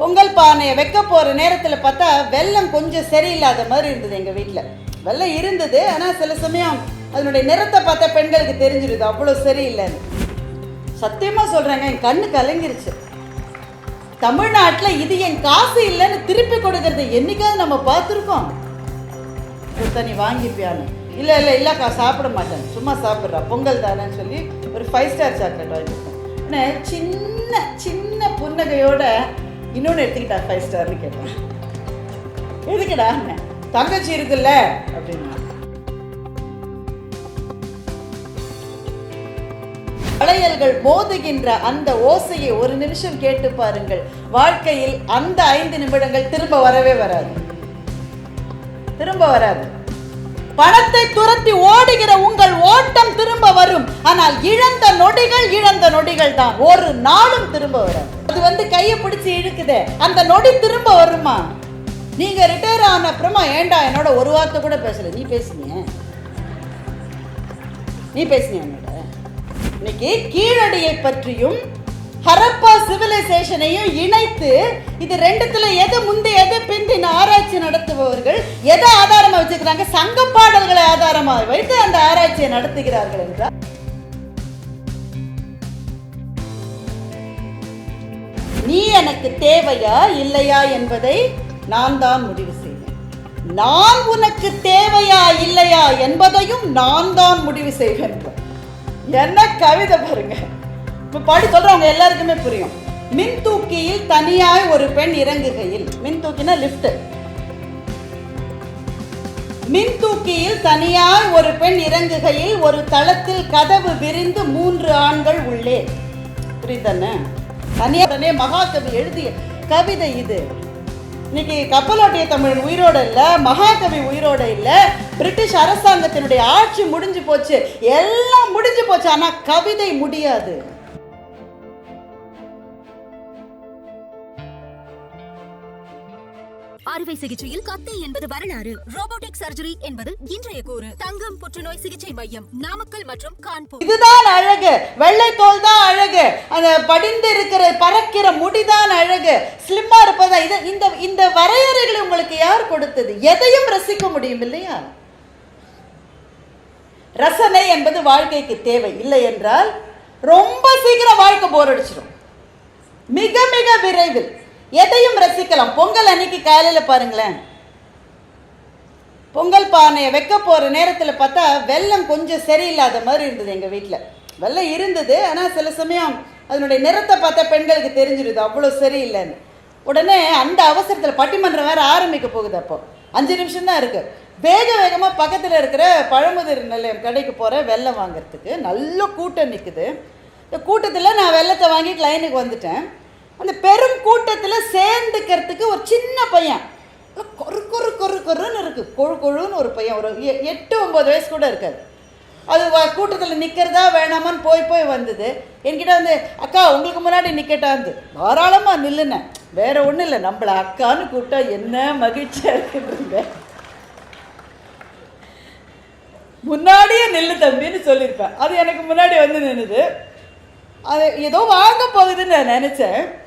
பொங்கல் பானையை வைக்க போகிற நேரத்தில் பார்த்தா வெள்ளம் கொஞ்சம் சரியில்லாத மாதிரி இருந்தது எங்கள் வீட்டில் வெள்ளம் இருந்தது ஆனால் சில சமயம் அதனுடைய நிறத்தை பார்த்தா பெண்களுக்கு தெரிஞ்சிருது அவ்வளோ சரியில்லைன்னு. சத்தியமாக சொல்கிறேங்க என் கண்ணு கலங்கிருச்சு. தமிழ்நாட்டில் இது என் காசு இல்லைன்னு திருப்பி கொடுக்கறது என்னைக்காவது நம்ம பார்த்துருக்கோம். கொடுத்தா நீ வாங்கிப்பியான்னு. இல்லை இல்லை இல்லைக்கா சாப்பிட மாட்டேன். சும்மா சாப்பிட்றா. பொங்கல் தானேன்னு சொல்லி ஒரு ஃபைவ் ஸ்டார் சாக்லேட் வாங்கிட்டேன் ஆனால் சின்ன சின்ன புன்னகையோட இன்னொன்று எடுத்துக்கிட்டா ஃபைவ் ஸ்டார்னு கேட்டேன். எதுக்கடா தங்கச்சி இருக்குல்ல? அப்படின்னா. அலையல்கள் மோதுகின்ற அந்த ஓசையை ஒரு நிமிஷம் கேட்டு பாருங்கள். வாழ்க்கையில் அந்த ஐந்து நிமிடங்கள் திரும்ப வரவே வராது. திரும்ப வராது. பணத்தை துரத்தி ஓடுகிற உங்கள் ஓட்டம் திரும்ப வரும். ஆனால் இழந்த நொடிகள் இழந்த நொடிகள் தான். ஒரு நாளும் திரும்ப வரும் அது வந்து கையை பிடிச்சி இழுக்குதே. அந்த நொடி திரும்ப வருமா? நீங்க ரிட்டையர் ஆன அப்புறமா ஏண்டா என்னோட ஒரு வார்த்தை கூட பேசல? நீ பேசுனிய. நீ பேசுனிய என்னோட? இன்னைக்கு கீழடியை பற்றியும் ஹரப்பா சிவிலைசேஷனையும் இணைத்து இது ரெண்டுத்துல எது முந்தி எது பிந்தின ஆராய்ச்சி நடத்துபவர்கள் எதை ஆதாரமா வச்சுக்கிறாங்க சங்க பாடல்களை ஆதாரமாக வைத்து அந்த ஆராய்ச்சியை நடத்துகிறார்கள் என்றார். நீ எனக்கு தேவையா இல்லையா என்பதை நான் தான் முடிவு செய்வேன். நான் உனக்கு தேவையா இல்லையா என்பதையும் நான் தான் முடிவு செய்வேன். என்ன கவிதை பாருங்க. இப்போ பாடி சொல்கிறவங்க எல்லாருக்குமே புரியும். மின் தூக்கியில் தனியாய் ஒரு பெண் இறங்குகையில். மின் தூக்கினா லிஃப்ட் மின் தூக்கியில் தனியாய் ஒரு பெண் இறங்குகையில் ஒரு தளத்தில் கதவு விரிந்து மூன்று ஆண்கள் உள்ளே. புரியுதானே? தனியா உடனே மகாகவி எழுதிய கவிதை இது. இன்னைக்கு கப்பலோட்டிய தமிழன் உயிரோட இல்லை மகாகவி உயிரோட இல்லை பிரிட்டிஷ் அரசாங்கத்தினுடைய ஆட்சி முடிஞ்சு போச்சு எல்லாம் முடிஞ்சு போச்சு ஆனால் கவிதை முடியாது. அறுவை சிகிச்சையில் கத்தி என்பது வரலாறு. ரோபோட்டிக் சர்ஜரி என்பது இன்றைய கூறு. தங்கம் புற்றுநோய் சிகிச்சை மையம் நாமக்கல் மற்றும் கான்பூர். இதுதான் அழகு. வெள்ளை தோல் தான் அழகு. அந்த படிந்து இருக்கிற பறக்கிற முடிதான் அழகு. ஸ்லிம்மா இருப்பதா? இது இந்த இந்த வரையறைகளை உங்களுக்கு யார் கொடுத்தது? எதையும் ரசிக்க முடியும் இல்லையா? ரசனை என்பது வாழ்க்கைக்கு தேவை. இல்லை என்றால் ரொம்ப சீக்கிரம் வாழ்க்கை போர் அடிச்சிடும் மிக மிக விரைவில். எதையும் ரசிக்கலாம். பொங்கல் அன்னைக்கு காலையில் பாருங்களேன். பொங்கல் பானையை வைக்க போகிற நேரத்தில் பார்த்தா வெள்ளம் கொஞ்சம் சரியில்லாத மாதிரி இருந்தது எங்கள் வீட்டில் வெள்ளம் இருந்தது ஆனால் சில சமயம் அதனுடைய நிறத்தை பார்த்தா பெண்களுக்கு தெரிஞ்சிருது அவ்வளோ சரியில்லைன்னு. உடனே அந்த அவசரத்தில் பட்டிமன்றம் வேறு ஆரம்பிக்க போகுது அப்போ. அஞ்சு நிமிஷம் தான் இருக்குது வேக வேகமாக பக்கத்தில் இருக்கிற பழமுதிர் நிலையம் கடைக்கு போகிற வெள்ளம் வாங்குறதுக்கு நல்ல கூட்டம் நிற்குது இந்த கூட்டத்தில் நான் வெள்ளத்தை வாங்கி லைனுக்கு வந்துட்டேன். அந்த பெரும் கூட்டத்தில் சேர்ந்துக்கிறதுக்கு ஒரு சின்ன பையன். கொரு கொரு கொரு கொருன்னு இருக்குது கொழு கொழுன்னு ஒரு பையன். ஒரு எ- எட்டு ஒம்பது வயசு கூட இருக்காது அது கூட்டத்தில் நிற்கிறதா வேணாமான்னு போய் போய் வந்தது. என்கிட்ட வந்து அக்கா உங்களுக்கு முன்னாடி நிற்கட்டாந்து தாராளமாக நில்லுனேன் வேற ஒன்றும் இல்லை. நம்மளை அக்கான்னு கூப்பிட்டா என்ன மகிழ்ச்சியாக இருக்குன்றீங்க முன்னாடியே நில்லு தம்பின்னு சொல்லியிருப்பேன். அது எனக்கு முன்னாடி வந்து நின்னுது. அது ஏதோ வாங்க போகுதுன்னு நான் நினச்சேன்.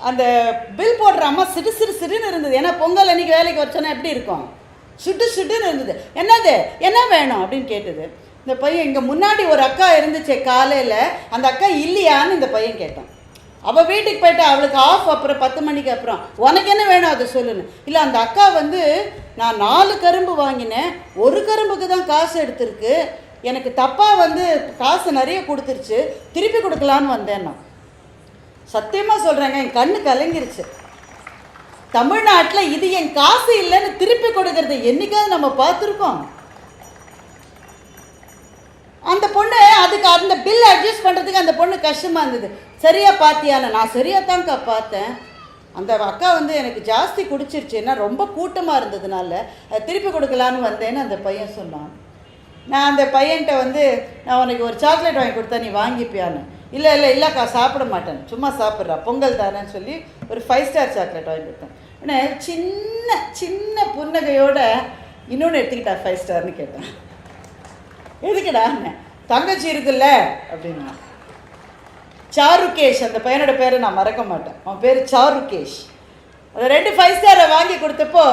அந்த பில் போடுற அம்மா சிடு சிடு சிடுன்னு இருந்தது. ஏன்னா பொங்கல் அன்னைக்கு வேலைக்கு வச்சோன்னா எப்படி இருக்கும்? சுட்டு சுட்டுன்னு இருந்தது. என்னது? என்ன வேணும்? அப்படின்னு கேட்டது. இந்த பையன் இங்கே முன்னாடி ஒரு அக்கா இருந்துச்சு காலையில். அந்த அக்கா இல்லையான்னு இந்த பையன் கேட்டான். அவள் வீட்டுக்கு போயிட்டா அவளுக்கு ஆஃப் அப்புறம் பத்து மணிக்கு அப்புறம். உனக்கு என்ன வேணும்? அதை சொல்லுன்னு. இல்லை அந்த அக்கா வந்து நான் நாலு கரும்பு வாங்கினேன். ஒரு கரும்புக்கு தான் காசு எடுத்திருக்கு. எனக்கு தப்பாக வந்து காசு நிறைய கொடுத்துருச்சு. திருப்பி கொடுக்கலான்னு வந்தேன் நான் சத்தியமாக சொல்கிறேங்க என் கண்ணு கலங்கிருச்சு. தமிழ்நாட்டில் இது என் காசு இல்லைன்னு திருப்பி கொடுக்கறது என்றைக்காவது நம்ம பார்த்துருக்கோம். அந்த பொண்ணு அதுக்கு அந்த பில் அட்ஜஸ்ட் பண்ணுறதுக்கு அந்த பொண்ணு கஷ்டமாக இருந்தது. சரியா பார்த்தியான நான் சரியாக தான்க்கா பார்த்தேன். அந்த அக்கா வந்து எனக்கு ஜாஸ்தி குடிச்சிருச்சுன்னா ரொம்ப கூட்டமாக இருந்ததுனால அதை திருப்பி கொடுக்கலான்னு வந்தேன்னு அந்த பையன் சொன்னான். நான் அந்த பையன்கிட்ட வந்து நான் உனக்கு ஒரு சாக்லேட் வாங்கி கொடுத்தா நீ வாங்கிப்பியான்னு. இல்லை இல்லை இல்லைக்கா சாப்பிட மாட்டேன். சும்மா சாப்பிட்றா. பொங்கல் தானேன்னு சொல்லி ஒரு ஃபைவ் ஸ்டார் சாக்லேட் வாங்கி கொடுத்தேன். உடனே சின்ன சின்ன புன்னகையோட இன்னொன்று எடுத்துக்கிட்டா ஃபைவ் ஸ்டார்னு கேட்டேன். எதுக்குடா தங்கச்சி இருக்குல்ல அப்படின்னா. சாருகேஷ் அந்த பையனோட பேரை நான் மறக்க மாட்டேன். அவன் பேர் சாருகேஷ். அந்த ரெண்டு ஃபைவ் ஸ்டாரை வாங்கி கொடுத்தப்போ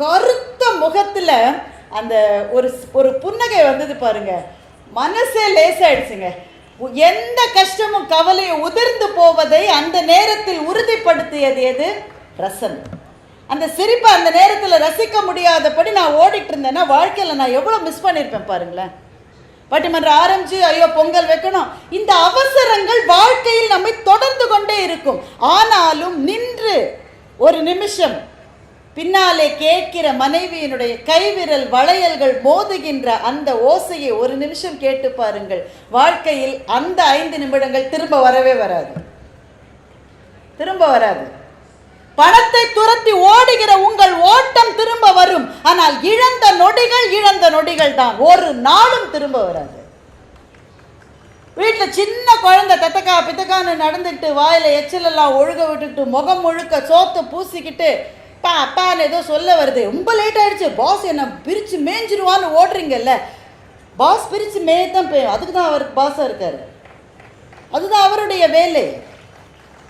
கருத்த முகத்தில் அந்த ஒரு ஒரு புன்னகை வந்தது பாருங்கள் மனசே லேசாயிடுச்சுங்க. எந்த கஷ்டமும் கவலையும் உதிர்ந்து போவதை அந்த நேரத்தில் உறுதிப்படுத்தியது எது? ரசன் அந்த சிரிப்பை அந்த நேரத்தில் ரசிக்க முடியாதபடி நான் ஓடிட்டு இருந்தேன்னா வாழ்க்கையில் நான் எவ்வளோ மிஸ் பண்ணியிருப்பேன் பாருங்களேன். பட்டிமன்றம் ஆரம்பிச்சு ஐயோ பொங்கல் வைக்கணும். இந்த அவசரங்கள் வாழ்க்கையில் நம்மை தொடர்ந்து கொண்டே இருக்கும். ஆனாலும் நின்று ஒரு நிமிஷம் பின்னாலே கேட்கிற மனைவியினுடைய கைவிரல் வளையல்கள் மோதுகின்ற அந்த ஓசையை ஒரு நிமிஷம் கேட்டு பாருங்கள். வாழ்க்கையில் அந்த ஐந்து நிமிடங்கள் திரும்ப வரவே வராது. திரும்ப வராது. பணத்தை துரத்தி ஓடுகிற உங்கள் ஓட்டம் திரும்ப வரும். ஆனால் இழந்த நொடிகள் இழந்த நொடிகள் தான். ஒரு நாளும் திரும்ப வராது. வீட்டில் சின்ன குழந்தை தத்தக்கா பித்தக்கான்னு நடந்துக்கிட்டு வாயில் எச்சிலெல்லாம் ஒழுக விட்டுக்கிட்டு முகம் முழுக்க சோத்து பூசிக்கிட்டு அப்பா அப்பான்னு ஏதோ சொல்ல வருது. ரொம்ப லேட் ஆயிடுச்சு. பாஸ் என்ன பிரித்து மேய்ஞ்சிருவான்னு ஓடுறீங்கல்ல. பாஸ் பிரித்து மேய்தான் போய் அதுக்கு தான் அவர் பாஸாக இருக்காரு. அதுதான் அவருடைய வேலை.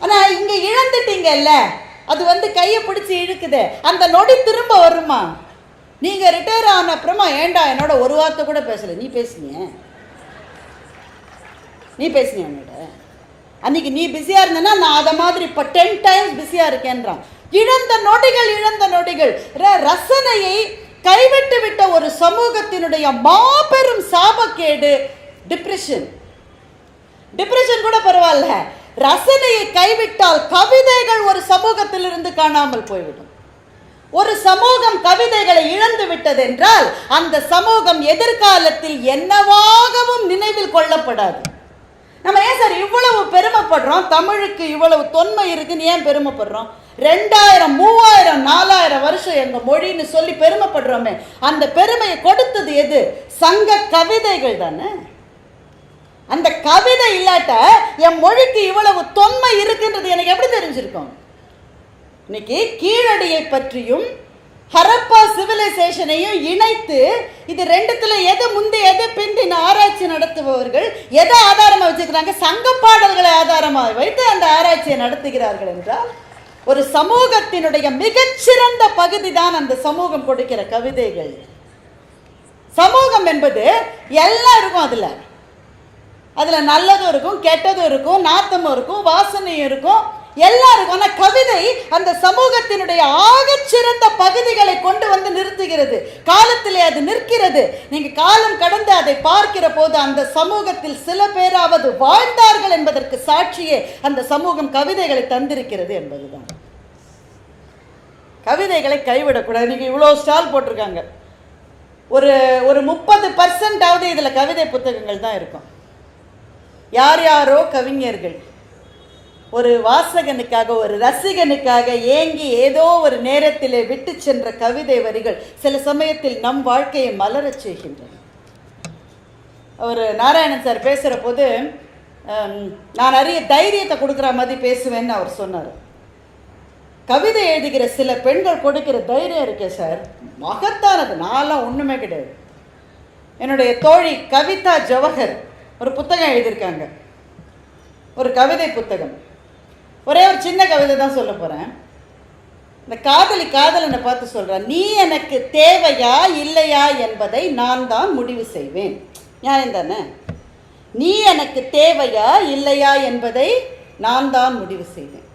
ஆனால் இங்கே இழந்துட்டீங்கல்ல. அது வந்து கையை பிடிச்சி இழுக்குதே. அந்த நொடி திரும்ப வருமா? நீங்கள் ரிட்டையர் ஆன அப்புறமா ஏண்டா என்னோட ஒரு வார்த்தை கூட பேசலை? நீ பேசுனிய? நீ பேசுனிய என்னோட அன்றைக்கி நீ பிஸியாக இருந்தேன்னா நான் அதை மாதிரி இப்போ டென் டைம்ஸ் பிஸியாக இருக்கேன்றான். இழந்த நொடிகள் இழந்த நொடிகள். ர- ரசனையை கைவிட்டு விட்ட ஒரு சமூகத்தினுடைய மாபெரும் சாபக்கேடு டிப்ரெஷன் டிப்ரெஷன் கூட பரவாயில்ல. ரசனையை கைவிட்டால் கவிதைகள் ஒரு சமூகத்திலிருந்து காணாமல் போய்விடும். ஒரு சமூகம் கவிதைகளை இழந்து விட்டதென்றால் அந்த சமூகம் எதிர்காலத்தில் என்னவாகவும் நினைவில் கொள்ளப்படாது. நம்ம ஏன் சார் இவ்வளவு பெருமைப்படுறோம்? தமிழுக்கு இவ்வளவு தொன்மை இருக்குன்னு ஏன் பெருமைப்படுறோம்? ரெண்டாயிரம் மூவாயிரம் நாலாயிரம் வருஷம் எங்க மொழின்னு சொல்லி பெருமைப்படுறோமே. அந்த பெருமையை கொடுத்தது எது? சங்க கவிதைகள் தானே. அந்த கவிதை இல்லாட்ட என் மொழிக்கு இவ்வளவு தொன்மை இருக்குன்றது எனக்கு எப்படி தெரிஞ்சிருக்கும்? இன்னைக்கு கீழடியை பற்றியும் ஹரப்பா சிவிலைசேஷனையும் இணைத்து இது ரெண்டுத்துல எது முந்தி எது பிந்தின ஆராய்ச்சி நடத்துபவர்கள் எதை ஆதாரமா வச்சுக்கிறாங்க? சங்க பாடல்களை ஆதாரமாக வைத்து அந்த ஆராய்ச்சியை நடத்துகிறார்கள் என்றால் ஒரு சமூகத்தினுடைய மிகச்சிறந்த பகுதி தான் அந்த சமூகம் கொடுக்கிற கவிதைகள். சமூகம் என்பது எல்லாம் இருக்கும் அதில். அதில் நல்லதும் இருக்கும் கெட்டதும் இருக்கும் நாத்தமும் இருக்கும் வாசனையும் இருக்கும் எல்லாம் ஆனால் கவிதை அந்த சமூகத்தினுடைய ஆகச்சிறந்த பகுதிகளை கொண்டு வந்து நிறுத்துகிறது. காலத்திலே அது நிற்கிறது. நீங்க காலம் கடந்து அதை பார்க்கிற போது அந்த சமூகத்தில் சில பேராவது வாழ்ந்தார்கள் என்பதற்கு சாட்சியே அந்த சமூகம் கவிதைகளை தந்திருக்கிறது என்பதுதான். கவிதைகளை கைவிடக்கூடாது. நீங்க இவ்வளோ ஸ்டால் போட்டிருக்காங்க. ஒரு ஒரு முப்பது பர்சன்டாவது இதில் கவிதை புத்தகங்கள் தான் இருக்கும். யார் யாரோ கவிஞர்கள். ஒரு வாசகனுக்காக ஒரு ரசிகனுக்காக ஏங்கி ஏதோ ஒரு நேரத்திலே விட்டு சென்ற கவிதை வரிகள் சில சமயத்தில் நம் வாழ்க்கையை மலரச் செய்கின்றன. அவர் நாராயணன் சார் பேசுகிற போது நான் நிறைய தைரியத்தை கொடுக்குற மாதிரி பேசுவேன்னு அவர் சொன்னார். கவிதை எழுதுகிற சில பெண்கள் கொடுக்கிற தைரியம் இருக்கே சார் மகத்தானது. நான்லாம் ஒன்றுமே கிடையாது. என்னுடைய தோழி கவிதா ஜவஹர் ஒரு புத்தகம் எழுதியிருக்காங்க. ஒரு கவிதை புத்தகம். ஒரே ஒரு சின்ன கவிதை தான் சொல்ல போகிறேன் இந்த காதலி காதலனை பார்த்து சொல்கிறேன் நீ எனக்கு தேவையா இல்லையா என்பதை நான் தான் முடிவு செய்வேன். நியாயம் தானே? நீ எனக்கு தேவையா இல்லையா என்பதை நான் தான் முடிவு செய்வேன்.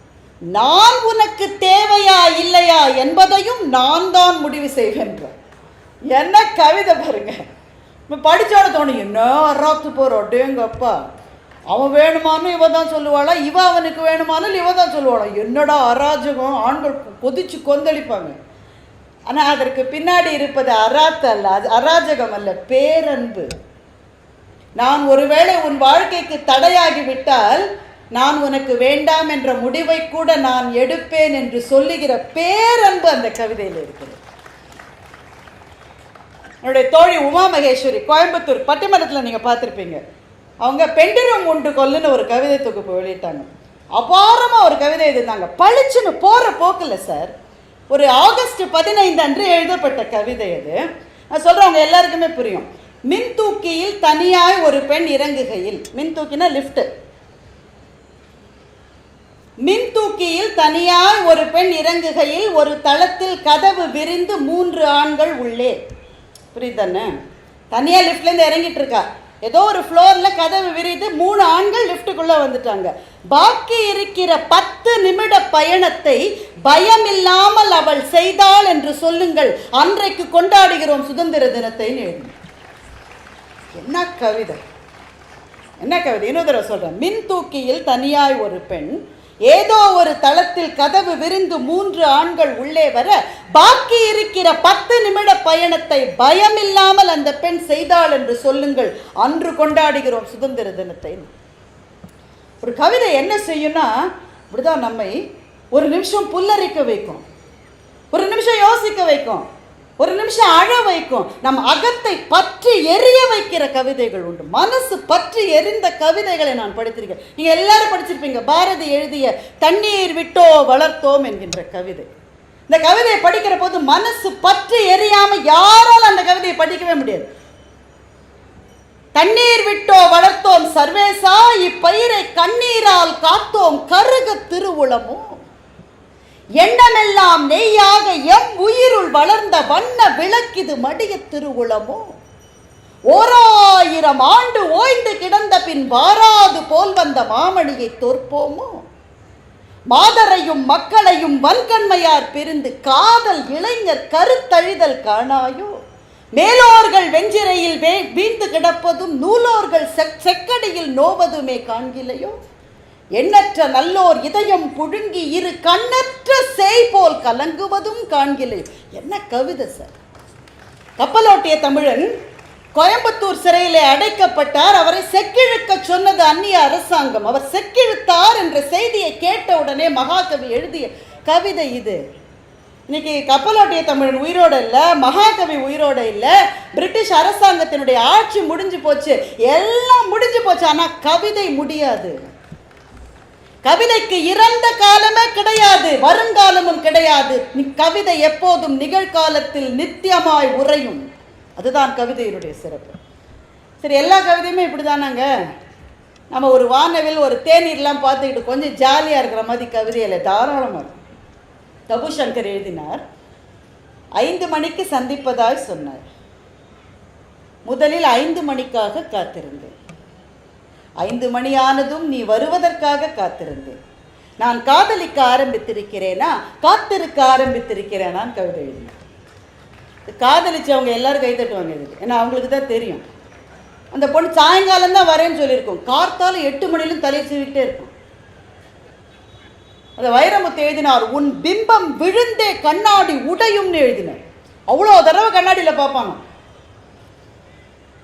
நான் உனக்கு தேவையா இல்லையா என்பதையும் நான் தான் முடிவு செய்வேன்ற என்ன கவிதை பாருங்க. இப்போ படித்தோட தோணும் என்ன ராத்து போகிறோம் டேங்கப்பா. அவன் வேணுமான்னு இவ தான் சொல்லுவாளா? இவ அவனுக்கு வேணுமானும் இவ தான் சொல்லுவாளா? என்னடா அராஜகம்? ஆண்கள் கொதிச்சு கொந்தளிப்பாங்க. ஆனால் அதற்கு பின்னாடி இருப்பது அராத்த அல்ல அது அராஜகம் அல்ல பேரன்பு. நான் ஒருவேளை உன் வாழ்க்கைக்கு தடையாகி விட்டால் நான் உனக்கு வேண்டாம் என்ற முடிவை கூட நான் எடுப்பேன் என்று சொல்லுகிற பேரன்பு அந்த கவிதையில் இருக்கிறது. என்னுடைய தோழி உமா மகேஸ்வரி கோயம்புத்தூர் பட்டிமன்றத்தில் நீங்கள் பார்த்துருப்பீங்க. அவங்க பெண்டரும் உண்டு கொல்லுன்னு ஒரு கவிதை தொகுப்பு வெளியிட்டாங்க. அபாரமாக ஒரு கவிதை எழுதிருந்தாங்க பளிச்சுன்னு போகிற போக்கில் சார் ஒரு ஆகஸ்ட் பதினைந்து அன்று எழுதப்பட்ட கவிதை அது. நான் சொல்கிறவங்க எல்லாருக்குமே புரியும். மின் தூக்கியில் தனியாய் ஒரு பெண் இறங்குகையில் மின் தூக்கினா லிஃப்ட்டு மின் தூக்கியில் தனியாய் ஒரு பெண் இறங்குகையில் ஒரு தளத்தில் கதவு விரிந்து மூன்று ஆண்கள் உள்ளே. புரியுதானே தனியாக லிஃப்ட்லேருந்து இறங்கிட்டு இருக்கா. ஏதோ ஒரு ஃப்ளோரில் கதவு விரிது மூணு ஆண்கள் லிஃப்ட்டுக்குள்ளே வந்துட்டாங்க. பாக்கி இருக்கிற பத்து நிமிட பயணத்தை பயமில்லாமல் அவள் செய்தாள் என்று சொல்லுங்கள். அன்றைக்கு கொண்டாடுகிறோம் சுதந்திர தினத்தை எழுதி. என்ன கவிதை? என்ன கவிதை? இன்னொரு தடவை சொல்கிறேன் மின் தூக்கியில் தனியாய் ஒரு பெண் ஏதோ ஒரு தளத்தில் கதவு விரிந்து மூன்று ஆண்கள் உள்ளே வர பாக்கி இருக்கிற பத்து நிமிட பயணத்தை பயமில்லாமல் அந்த பெண் செய்தாள் என்று சொல்லுங்கள். அன்று கொண்டாடுகிறோம் சுதந்திர தினத்தை. ஒரு கவிதை என்ன செய்யும்னா இப்படிதான் நம்மை ஒரு நிமிஷம் புல்லரிக்க வைக்கும். ஒரு நிமிஷம் யோசிக்க வைக்கும். ஒரு நிமிஷம் அழ வைக்கும். நம் அகத்தை பற்றி எரிய வைக்கிற கவிதைகள் உண்டு. மனசு பற்றி எரிந்த கவிதைகளை நான் படித்திருக்கேன். நீங்கள் எல்லாரும் படிச்சிருப்பீங்க. பாரதி எழுதிய தண்ணீர் விட்டோ வளர்த்தோம் என்கின்ற கவிதை. இந்த கவிதையை படிக்கிற போது மனசு பற்றி எரியாமல் யாராலும் அந்த கவிதையை படிக்கவே முடியாது. தண்ணீர் விட்டோ வளர்த்தோம் சர்வேசா இப்பயிரை கண்ணீரால் காத்தோம் கருக திருவுளமோ எண்ணமெல்லாம் நெய்யாக எம் உயிருள் வளர்ந்த வண்ண விளக்கிது மடிய திருவுளமோ? ஓராயிரம் ஆண்டு ஓய்ந்து கிடந்த பின் வாராது போல் வந்த மாமணியை தோற்போமோ? மாதரையும் மக்களையும் வன்கண்மையார் பிரிந்து காதல் இளைஞர் கருத்தழிதல் காணாயோ? மேலோர்கள் வெஞ்சிரையில் வீழ்ந்து கிடப்பதும் நூலோர்கள் செக் செக்கடியில் நோவதுமே காண்கிலையோ? எண்ணற்ற நல்லோர் இதயம் புழுங்கி இரு கண்ணற்ற சேய் போல் கலங்குவதும் காண்கிலே. என்ன கவிதை சார் கப்பலோட்டிய தமிழன் கோயம்புத்தூர் சிறையிலே அடைக்கப்பட்டார். அவரை செக்கிழுக்க சொன்னது அந்நிய அரசாங்கம். அவர் செக்கிழுத்தார் என்ற செய்தியை கேட்ட உடனே மகாகவி எழுதிய கவிதை இது. இன்னைக்கு கப்பலோட்டிய தமிழன் உயிரோட இல்லை மகாகவி உயிரோட இல்லை பிரிட்டிஷ் அரசாங்கத்தினுடைய ஆட்சி முடிஞ்சு போச்சு எல்லாம் முடிஞ்சு போச்சு ஆனால் கவிதை முடியாது. கவிதைக்கு இறந்த காலமே கிடையாது வருங்காலமும் கிடையாது. கவிதை எப்போதும் நிகழ்காலத்தில் நித்தியமாய் உறையும். அதுதான் கவிதையினுடைய சிறப்பு. சரி எல்லா கவிதையுமே இப்படி தானாங்க நம்ம ஒரு வானவில் ஒரு தேநீர்லாம் பார்த்துக்கிட்டு கொஞ்சம் ஜாலியாக இருக்கிற மாதிரி கவிதையில் தாராளமாக இருக்கும். தபு சங்கர் எழுதினார் ஐந்து மணிக்கு சந்திப்பதாய் சொன்னார். முதலில் ஐந்து மணிக்காக காத்திருந்தேன். ஐந்து மணி ஆனதும் நீ வருவதற்காக காத்திருந்தேன் நான் காதலிக்க ஆரம்பித்திருக்கிறேனா? காத்திருக்க ஆரம்பித்திருக்கிறேனான்னு கவிதை எழுதினேன் காதலிச்சு காதலிச்சவங்க எல்லாரும் கை தட்டுவாங்க இதுக்கு. ஏன்னா அவங்களுக்கு தான் தெரியும். அந்த பொண்ணு சாயங்காலம் தான் வரேன்னு சொல்லியிருக்கோம். கார்த்தால எட்டு மணிலும் தலை சீவிக்கிட்டே இருக்கும். அந்த வைரமுத்து எழுதினார் உன் பிம்பம் விழுந்தே கண்ணாடி உடையும்னு எழுதினார். அவ்வளோ தடவை கண்ணாடியில் பார்ப்பானோ